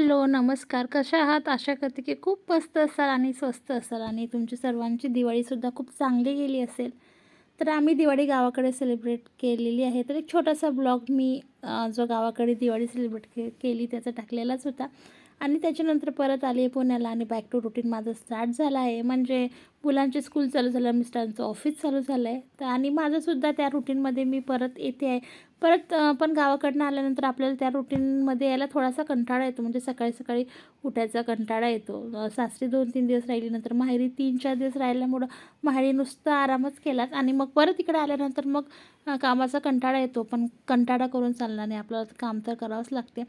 Hello नमस्कार. कशा आहात? आशा करते की खूप मस्त असाल आणि स्वस्त असाल आणि तुमची सर्वांची दिवाळीसुद्धा खूप चांगली गेली असेल. तर आम्ही दिवाळी गावाकडे सेलिब्रेट केलेली आहे. तर एक छोटासा ब्लॉग मी जो गावाकडे दिवाळी सेलिब्रेट के केली त्याचा टाकलेलाच होता. आणि त्याच्यानंतर परत आली पुण्याला आणि बॅक टू रुटीन माझं स्टार्ट झालं आहे. म्हणजे मुलांचे स्कूल चालू झालं मिस्टरांचं ऑफिस चालू झालं आहे तर आणि माझंसुद्धा त्या रुटीनमध्ये मी परत येते आहे. परत पण गावाकडनं आल्यानंतर आपल्याला त्या रुटीनमध्ये यायला थोडासा कंटाळा येतो. म्हणजे सकाळी सकाळी उठायचा कंटाळा येतो. सासरी दोन तीन दिवस राहिली नंतर माहेरी तीन चार दिवस राहिल्यामुळं माहेरी नुसतं आरामच केलाच. आणि मग परत इकडे आल्यानंतर मग कामाचा कंटाळा येतो. पण कंटाळा करून चालणार नाही. आपल्याला काम तर करावंच लागते.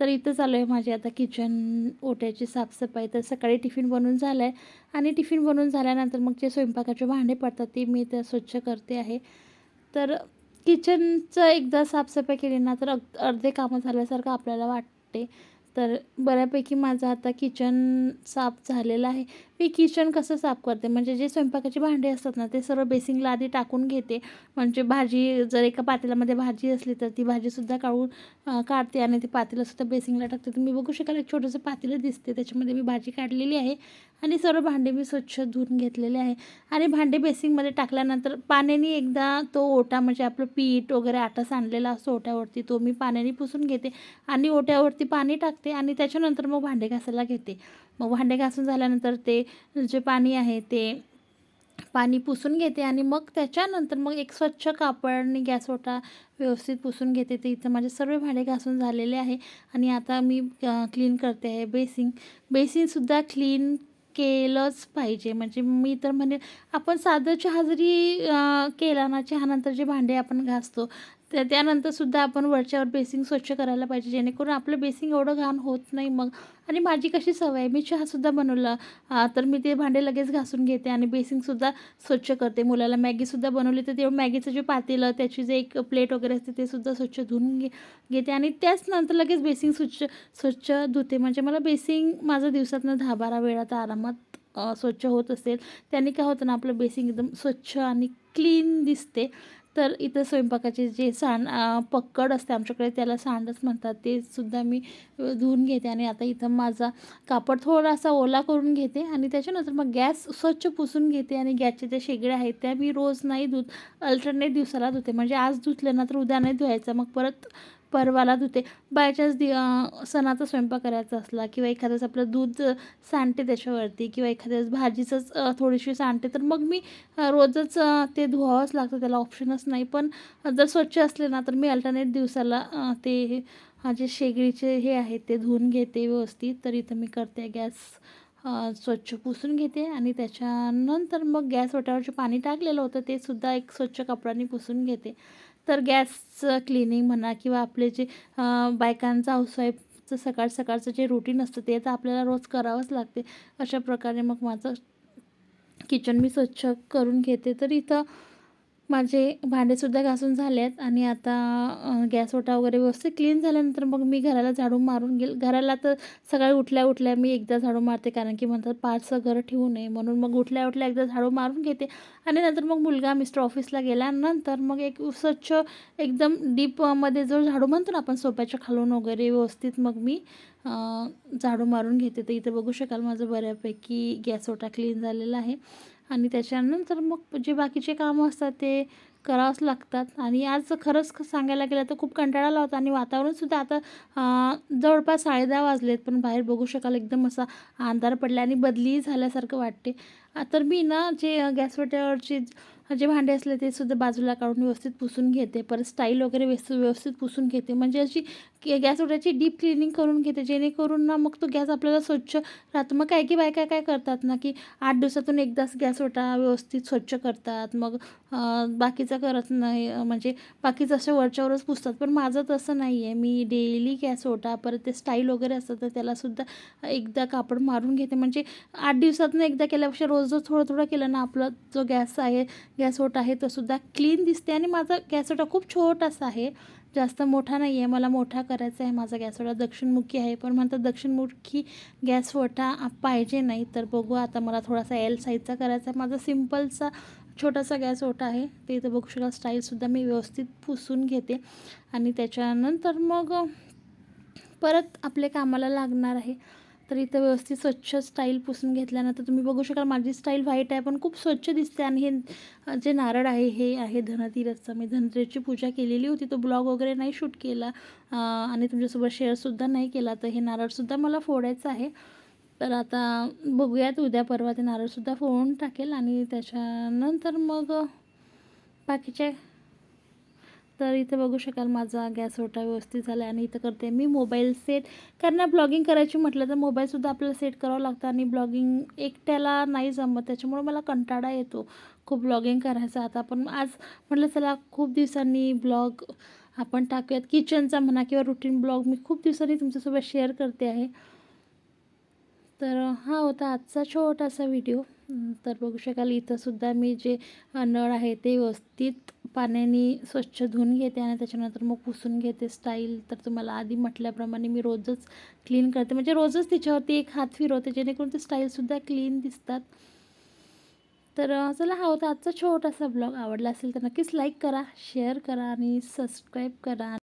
तर इथं चालू आहे माझी आता किचन ओट्याची साफसफाई. तर सकाळी टिफिन बनवून झालं आहे आणि टिफिन बनवून झाल्यानंतर मग जे स्वयंपाकाचे भांडे पडतात ते मी त्या स्वच्छ करते आहे. तर किचनचं एकदा साफसफाई केली ना तर अग अर्धे कामं झाल्यासारखं आपल्याला वाटते. तर बऱ्यापैकी माझं आता किचन साफ झालेलं आहे. मी किचन कसं साफ करते? म्हणजे जे स्वयंपाकाची भांडी असतात ना ते सर्व बेसिंगला आधी टाकून घेते. म्हणजे भाजी जर एका पातेल्यामध्ये भाजी असली तर ती भाजीसुद्धा काढून काढते आणि ते पातेलंसुद्धा बेसिंगला टाकते. तुम्ही बघू शकाल एक छोटंसं पातेलं दिसते. त्याच्यामध्ये मी भाजी काढलेली आहे आणि सर्व भांडे मी स्वच्छ धुवून घेतलेले आहे. आणि भांडे बेसिंगमध्ये टाकल्यानंतर पाण्याने एकदा तो ओटा म्हणजे आपलं पीठ वगैरे आटा सांडलेला असतो ओट्यावरती तो मी पाण्याने पुसून घेते आणि ओट्यावरती पाणी टाकते आणि त्याच्यानंतर मग भांडे घासायला घेते. मग भांडे घासून झाल्यानंतर ते जे पाणी आहे ते पाणी पुसून घेते आणि मग त्याच्यानंतर मग एक स्वच्छ कापडने गॅस ओटा व्यवस्थित पुसून घेते. ते इथं माझे सर्व भांडे घासून झालेले आहे. आणि आता मी क्लीन करते आहे बेसिंग बेसिनसुद्धा क्लीन केलंच पाहिजे. म्हणजे मी तर म्हणेन आपण साधं चहा जरी केला ना चहानंतर जे भांडे आपण घासतो त्या त्यानंतरसुद्धा आपण वरच्यावर बेसिंग स्वच्छ करायला पाहिजे जेणेकरून आपलं बेसिंग एवढं घाण होत नाही मग. आणि माझी कशी सवय आहे मी चहासुद्धा बनवलं. तर मी ते भांडे लगेच घासून घेते आणि बेसिंगसुद्धा स्वच्छ करते. मुलाला मॅगीसुद्धा बनवली तर ते मॅगीचं जे पातेलं त्याची जे एक प्लेट वगैरे असते ते सुद्धा स्वच्छ धुवून घे घेते. आणि त्याच नंतर लगेच बेसिंग स्वच्छ स्वच्छ धुते. म्हणजे मला बेसिंग माझं दिवसातनं दहा बारा वेळा तर आरामात स्वच्छ होत असेल. त्याने काय होतं ना आपलं बेसिंग एकदम स्वच्छ आणि क्लीन दिसते. तर इथं स्वयंपाकाचे जे सांड पक्कड असते आमच्याकडे त्याला सांडच म्हणतात. ते सुद्धा मी धुवून घेते आणि आता इथं माझा कापड थोडासा ओला करून घेते आणि त्याच्यानंतर मग गॅस स्वच्छ पुसून घेते आणि गॅसचे ज्या शेगड्या आहेत त्या मी रोज नाही धुत अल्टरनेट दिवसाला धुते. म्हणजे आज धुतलं ना तर उद्या नाही धुवायचं. मग परत परवाला धुते. बाय चान्स दि सणाचा स्वयंपाक करायचा असला किंवा एखाद्यास आपलं दूध सांडते त्याच्यावरती किंवा एखाद्यास भाजीचंच थोडीशी सांडते तर मग मी रोजच ते धुवावंच लागतं. त्याला ऑप्शनच नाही. पण जर स्वच्छ असले ना तर मी अल्टरनेट दिवसाला ते हा जे शेगडीचे हे आहेत ते धुवून घेते व्यवस्थित. तर इथं मी करते गॅस स्वच्छ पुसून घेते आणि त्याच्यानंतर मग गॅस ओट्यावरचे पाणी टाकलेलं होतं ते सुद्धा एक स्वच्छ कपड्याने पुसून घेते. तर गॅसचं क्लिनिंग म्हणा किंवा आपले जे बायकांचं हाऊसवाईफचं सकाळ सकाळचं जे रुटीन असतं ते तर आपल्याला रोज करावंच लागते. अशा प्रकारे मग माझं किचन मी स्वच्छ करून घेते. तर इथं माझे भांडेसुद्धा घासून झाले आहेत आणि आता गॅस ओटा वगैरे व्यवस्थित क्लीन झाल्यानंतर मग मी घराला झाडू मारून गेल घराला तर सकाळी उठल्या उठल्या मी एकदा झाडू मारते कारण की म्हणतात पारसं घर ठेवू नये म्हणून मग उठल्या उठल्या एकदा झाडू मारून घेते. आणि नंतर मग मुलगा मिस्टर ऑफिसला गेल्यानंतर मग एक स्वच्छ एकदम डीपमध्ये जो झाडू म्हणतो ना आपण सोप्याच्या खालून वगैरे व्यवस्थित मग मी झाडू मारून घेते. तर इथे बघू शकाल माझं बऱ्यापैकी गॅस ओटा क्लीन झालेला आहे. आणि त्याच्यानंतर मग जे बाकीचे कामं असतात ते करावंच लागतात. आणि आज खरंच सांगायला गेलं तर खूप कंटाळा आला होता आणि वातावरणसुद्धा आता जवळपास साडेदहा वाजलेत पण बाहेर बघू शकाल एकदम असा अंधार पडला आणि बदली झाल्यासारखं वाटते. तर मी ना जे गॅसवट्यावरचे जे भांडे असले ते सुद्धा बाजूला काढून व्यवस्थित पुसून घेते. परत स्टाईल वगैरे व्यवस्थित व्यवस्थित पुसून घेते. म्हणजे अशी की गॅस ओट्याची डीप क्लिनिंग करून घेते. जेणेकरून ना मग तो गॅस आपल्याला स्वच्छ राहतो. मग काय की बायका काय करतात ना की आठ दिवसातून एकदाच गॅस ओटा व्यवस्थित स्वच्छ करतात. मग बाकीचं करत नाही. म्हणजे बाकीचं अशा वरच्यावरच पुसतात. पण माझं तसं नाही आहे मी डेली गॅस ओटा परत ते स्टाईल वगैरे असतं तर त्यालासुद्धा एकदा कापड मारून घेते. म्हणजे आठ दिवसातून एकदा केल्यापेक्षा रोज रोज थोडं थोडं केलं ना आपला जो गॅस आहे गॅस ओटा आहे तो सुद्धा क्लीन दिसते आणि माझा गॅसवटा खूप छोटासा आहे. जास्त मोठा नाही आहे मला मोठा करायचा आहे. माझा गॅसवटा दक्षिणमुखी आहे. पण म्हणतात दक्षिणमुखी गॅसवटा पाहिजे नाही. तर बघू. आता मला थोडासा एल साईजचा करायचा आहे. माझा सिम्पलचा छोटासा गॅस ओटा आहे. ते इथं बघू शकाल. स्टाईलसुद्धा मी व्यवस्थित पुसून घेते. आणि त्याच्यानंतर मग परत आपले कामाला लागणार आहे. तर इथं व्यवस्थित स्वच्छ स्टाईल पुसून घेतल्यानंतर तुम्ही बघू शकाल माझी स्टाईल व्हाईट आहे पण खूप स्वच्छ दिसते. आणि हे जे नारळ आहे हे आहे धनतेरसचं. मी धनतेरसची पूजा केलेली होती. तो ब्लॉग वगैरे नाही शूट केला. आणि तुमच्यासोबत शेअरसुद्धा नाही केला. तर हे नारळसुद्धा मला फोडायचं आहे. तर आता बघूयात. उद्या परवा ते नारळसुद्धा फोडून टाकेल. आणि त्याच्यानंतर मग बाकीचे तर इथं बघू शकाल माझा गॅस ओटा व्यवस्थित झाला आणि इथं करते मी मोबाईल सेट. कारण ब्लॉगिंग करायची म्हटलं तर मोबाईलसुद्धा आपल्याला सेट करावं लागतं आणि ब्लॉगिंग एकट्याला नाही जमत त्याच्यामुळे मला कंटाळा येतो खूप ब्लॉगिंग करायचं. आता पण आज म्हटलं चला खूप दिवसांनी ब्लॉग आपण टाकूयात. किचनचा म्हणा किंवा रुटीन ब्लॉग मी खूप दिवसांनी तुमच्यासोबत शेअर करते आहे. तर हा होता आजचा छोटासा व्हिडिओ तर बघू शकाल इथंसुद्धा मी जे नळ आहे ते व्यवस्थित पाण्याने स्वच्छ धुवून घेते आणि त्याच्यानंतर मग पुसून घेते स्टाईल तर तुम्हाला आधी म्हटल्याप्रमाणे मी रोजच क्लीन करते. म्हणजे रोजच तिच्यावरती एक हात फिरवते जेणेकरून ते स्टाईलसुद्धा क्लीन दिसतात. तर चला हा होता आजचा छोटासा ब्लॉग आवडला असेल तर नक्कीच लाईक करा शेअर करा आणि सबस्क्राईब करा.